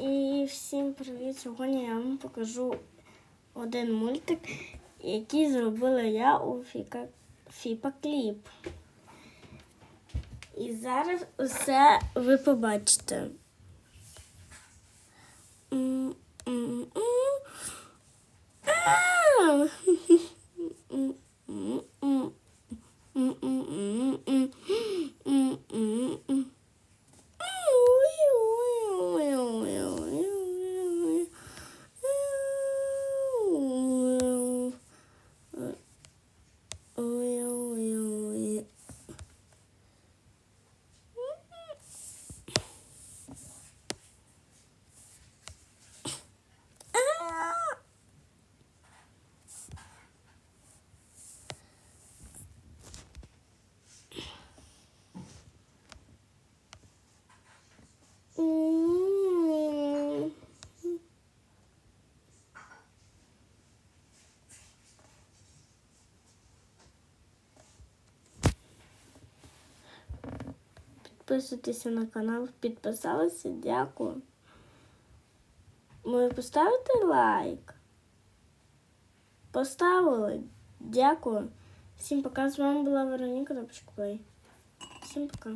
І всім привіт! Сьогодні я вам покажу один мультик, який зробила я у Фіка... Фіпа Кліп. І зараз усе ви побачите. М, м, м. А! М, м, м. М, м, м, м. М, м, м. Підписуйтеся на канал, підписалися, дякую. Ви поставите лайк? Поставили. Дякую. Всім пока. З вами була Вероніка Топчик. Всім пока.